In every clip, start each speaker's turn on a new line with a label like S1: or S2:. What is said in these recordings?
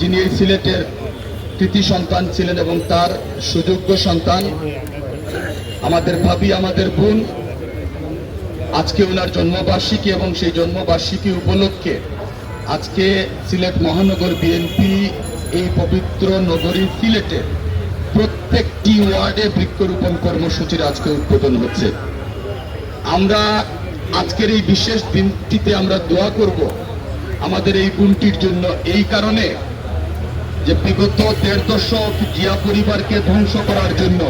S1: যিনি সিলেটের কৃতি সন্তান ছিলেন এবং তার সুযোগ্য সন্তান, আমাদের ভাবি, আমাদের বোন, আজকে ওনার জন্মবার্ষিকী এবং সেই জন্মবার্ষিকী উপলক্ষে আজকে সিলেট মহানগর বিএনপি এই পবিত্র নগরী সিলেটে প্রত্যেকটি ওয়ার্ডে বৃক্ষরোপণ কর্মসূচির আজকে উদ্বোধন হচ্ছে। আমরা আজকের এই বিশেষ দিনটিতে আমরা দোয়া করব আমাদের এই গুণটির জন্য। এই কারণে যে বিগত দেড় দশক জিয়া পরিবারকে ধ্বংস করার জন্য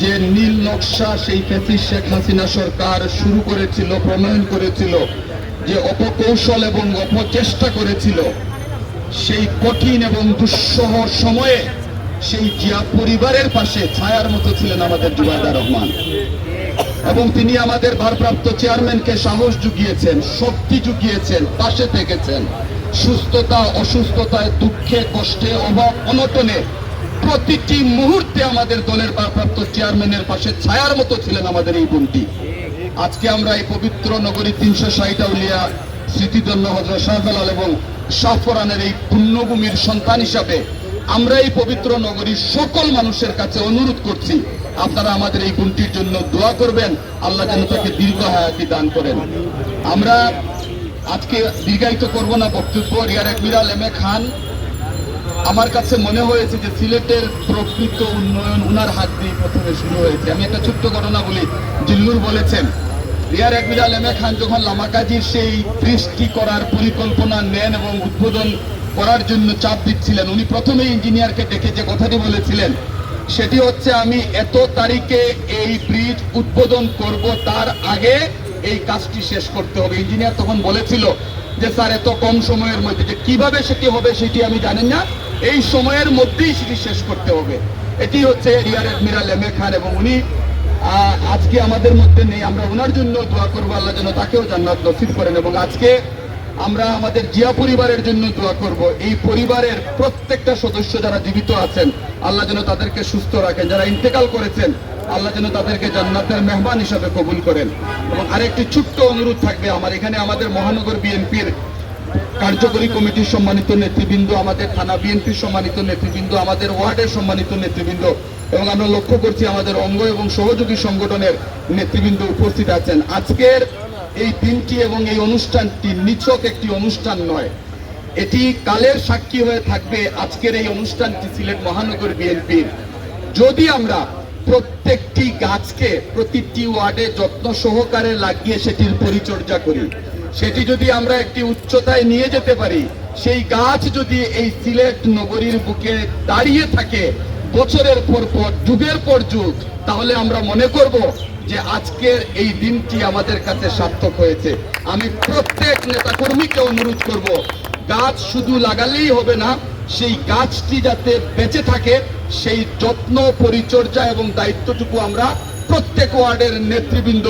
S1: যে নীল নকশা সেই ফেসিস শেখ হাসিনা সরকার শুরু করেছিল, প্রণয়ন করেছিল, যে অপকৌশল এবং অপচেষ্টা করেছিল, সেই কঠিন এবং দুঃসহ সময়ে সেই জিয়া পরিবারের পাশে ছায়ার মতো ছিলেন আমাদের জুবাইদা রহমান। এবং তিনি আমাদের ভারপ্রাপ্ত চেয়ারম্যানকে সাহস জুগিয়েছেন, শক্তি জুগিয়েছেন, পাশে থেকেছেন। সুস্থতা অসুস্থতায় দুঃখে, কষ্টে অভাব অনটনে প্রতিটি মুহূর্তে আমাদের দলের ভারপ্রাপ্ত চেয়ারম্যানের পাশে ছায়ার মতো ছিলেন আমাদের এই বোনটি। আজকে আমরা এই পবিত্র নগরী তিনশো ষাট আউলিয়া স্মৃতিধন্য হজরত শাহজালাল এবং শাহফরানের এই পুণ্যভূমির সন্তান হিসাবে আমরা এই পবিত্র নগরীর সকল মানুষের কাছে অনুরোধ করছি, আপনারা আমাদের এই গুণটির জন্য দোয়া করবেন, আল্লাহ যেন তাকে দীর্ঘ হায়াতি দান করেন। আমরা আজকে দীর্ঘায়িত করব না, বক্তব্য। রিয়ার একমিরাল এম এ খান, আমার কাছে মনে হয়েছে যে সিলেটের প্রকৃত উন্নয়ন উনার হাত দিয়ে প্রথমে শুরু হয়েছে। আমি একটা ছোট্ট ঘটনা বলি, জিল্লুর বলেছেন, রিয়ার একমিরাল এম এ খান যখন লামাকাজির সেই সৃষ্টি করার পরিকল্পনা নেন এবং উদ্বোধন করার জন্য চাপ দিচ্ছিলেন, উনি প্রথমে ইঞ্জিনিয়ারকে ডেকে যে কথাটি বলেছিলেন, সেটি হচ্ছে, আমি এত তারিখে এই ব্রিজ উদ্বোধন করব, তার আগে এই কাজটি শেষ করতে হবে। ইঞ্জিনিয়ার তখন বলেছিল যে, স্যার, এত কম সময়ের মধ্যে যে কীভাবে সেটি হবে সেটি আমি জানি না। এই সময়ের মধ্যেই সেটি শেষ করতে হবে। এটি হচ্ছে রিয়ার এডমিরাল এম এ খান এবং উনি আজকে আমাদের মধ্যে নেই। আমরা ওনার জন্য দোয়া করব, আল্লাহ যেন তাকেও জান্নাত নসিব করেন এবং আজকে আমরা আমাদের জিয়া পরিবারের জন্য দোয়া করব। এই পরিবারের প্রত্যেকটা সদস্য যারা জীবিত আছেন, আল্লাহ যেন তাদেরকে সুস্থ রাখেন। যারা ইন্তেকাল করেছেন আল্লাহ যেন তাদেরকে জান্নাতের মেহমান হিসাবে কবুল করেন। এবং আরেকটি ছোট্ট অনুরোধ থাকবে, আমার এখানে আমাদের মহানগর বিএনপির কার্যকরী কমিটির সম্মানিত নেতৃবৃন্দ, আমাদের থানা বিএনপির সম্মানিত নেতৃবৃন্দ, আমাদের ওয়ার্ডের সম্মানিত নেতৃবৃন্দ, এবং আমরা লক্ষ্য করছি আমাদের অঙ্গ এবং সহযোগী সংগঠনের নেতৃবৃন্দ উপস্থিত আছেন। আজকের এই দিনটি এবং এই অনুষ্ঠানটি নিছক একটি অনুষ্ঠান নয়, এটি কালের সাক্ষী হয়ে থাকবে আজকের এই অনুষ্ঠানটি সিলেট মহানগর বিএনপির। যদি আমরা প্রত্যেকটি গাছকে প্রতিটি ওয়ার্ডে যত্ন সহকারে লাগিয়ে সেটির পরিচর্যা করি। সেটি যদি আমরা একটি উচ্চতায় নিয়ে যেতে পারি, সেই গাছ যদি এই সিলেট নগরীর বুকে দাঁড়িয়ে থাকে, বছরের পর পর, যুগের পর যুগ, তাহলে আমরা মনে করব যে আজকের এই দিনটি আমাদের কাছে সার্থক হয়েছে। আমি প্রত্যেক নেতাকর্মীকে অনুরোধ করব, গাছ শুধু লাগালেই হবে না সেই গাছটি যাতে বেঁচে থাকে, সেই যত্ন, পরিচর্যা এবং দায়িত্বটুকু আমরা প্রত্যেক ওয়ার্ডের নেতৃবৃন্দ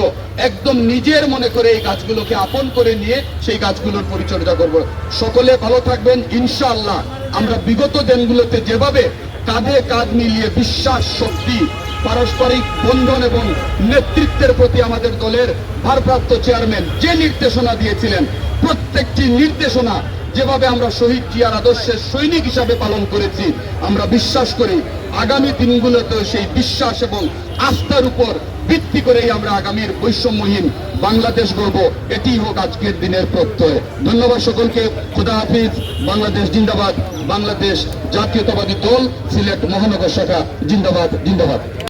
S1: একদম নিজের মনে করে এই গাছগুলোকে আপন করে নিয়ে সেই গাছগুলোর পরিচর্যা করব। সকলে ভালো থাকবেন, ইনশাআল্লাহ। আমরা বিগত দিনগুলোতে যেভাবে কাঁধে কাঁধ মিলিয়ে বিশ্বাস, শক্তি, পারস্পরিক বন্ধন এবং নেতৃত্বের প্রতি আমাদের দলের ভারপ্রাপ্ত চেয়ারম্যান যে নির্দেশনা দিয়েছিলেন, প্রত্যেকটি নির্দেশনা যেভাবে আমরা শহীদ জিয়ার আদর্শের সৈনিক হিসাবে পালন করেছি, আমরা বিশ্বাস করি আগামী দিনগুলোতেও সেই বিশ্বাস এবং আস্থার উপর ভিত্তি করেই আমরা আগামীর বৈষম্যহীন বাংলাদেশ গড়ব। এটি হোক আজকের দিনের প্রত্যয়। ধন্যবাদ সকলকে। খুদা হাফিজ। বাংলাদেশ জিন্দাবাদ। বাংলাদেশ জাতীয়তাবাদী দল, সিলেট মহানগর শাখা, জিন্দাবাদ জিন্দাবাদ।